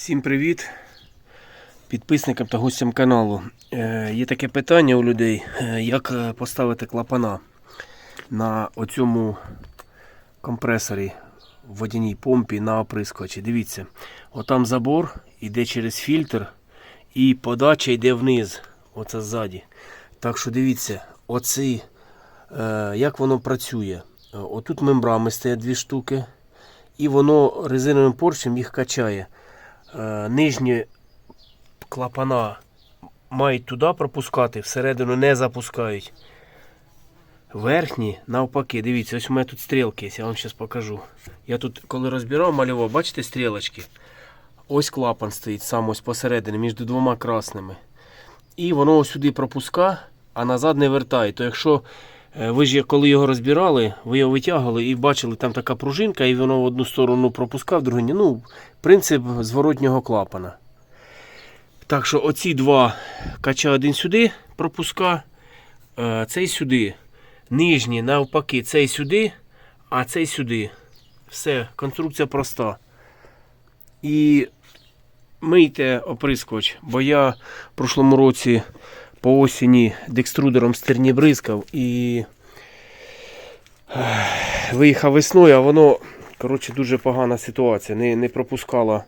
Всім привіт підписникам та гостям каналу. Е, є таке питання у людей, е, як е, поставити клапана на оцьому компресорі в водяній помпі на оприскувачі. Дивіться, отам забор йде через фільтр і подача йде вниз. Оце ззаді. Так що дивіться, оці, е, як воно працює. Отут мембрами стоять дві штуки, і воно резиновим поршнем їх качає. Е, нижні клапана мають туди пропускати, всередину не запускають. Верхні, навпаки, дивіться, ось у мене тут стрілки, я вам зараз покажу. Я тут, коли розбирав, малював, бачите стрілочки? Ось клапан стоїть сам ось посередині, між двома красними. І воно сюди пропуска, а назад не вертає. То якщо ви ж коли його розбирали, ви його витягували і бачили, там така пружинка, і воно в одну сторону пропускав, в другу ні. Ну, принцип зворотнього клапана. Так що оці два кача один сюди пропуска, е, цей сюди. Нижній навпаки, цей сюди, а цей сюди. Все, конструкція проста. І мийте оприскувач, бо я в прошлому році по осені декструдером стерні бризкав і виїхав весною, а воно коротше, дуже погана ситуація. Не, не пропускала.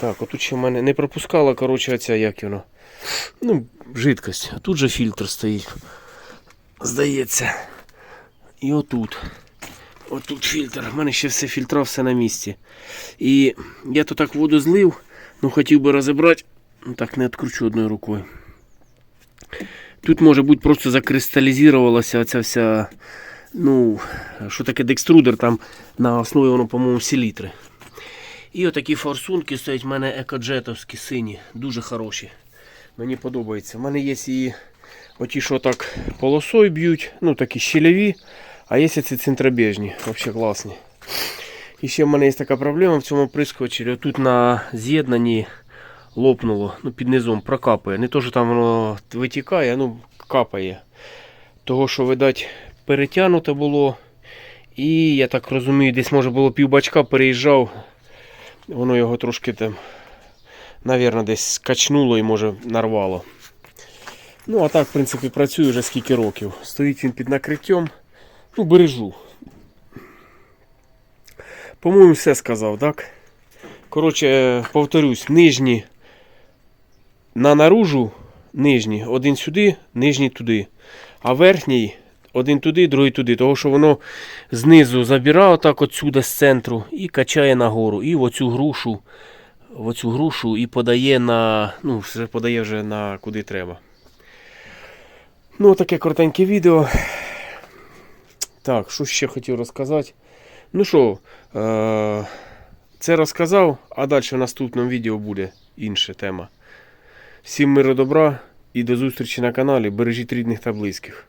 Так, отут ще в мене не пропускала, коротше, оця як воно. Ну, жидкость. А тут же фільтр стоїть. Здається. І отут. Отут фільтр. У мене ще все фільтра, все на місці. І я то так воду злив, ну хотів би розібрати. Ну, Так не відкручу одною рукою. Тут може бути просто закристалізувалася оця вся. Ну, що таке декструдер, там на основі воно, по-моєму, селітри. І отакі форсунки стоять в мене екоджетовські сині, дуже хороші. Мені подобається. У мене є і оті, що так полосою б'ють, ну такі щільові, а є ці центробіжні, взагалі класні. І ще в мене є така проблема в цьому прискочі. Тут на з'єднанні лопнуло, ну під низом прокапає. Не то, що там воно витікає, ну капає. Того, що, видать, перетягнуто було. І я так розумію, десь може було півбачка переїжджав. Воно його трошки там, навірно, десь скачнуло і може нарвало. Ну, а так, в принципі, працює вже скільки років. Стоїть він під накриттям. Ну, бережу. По-моєму, все сказав, так? Коротше, е, повторюсь, нижні на наружу, нижні, один сюди, нижній туди. А верхній один туди, другий туди. Того, що воно знизу забирає отак отсюди з центру і качає нагору. І в оцю грушу, в оцю грушу і подає на. Ну, подає вже на куди треба. Ну, таке коротеньке відео. Так, що ще хотів розказати. Ну що, е- це розказав, а далі в наступному відео буде інша тема. Всім миру добра і до зустрічі на каналі. Бережіть рідних та близьких.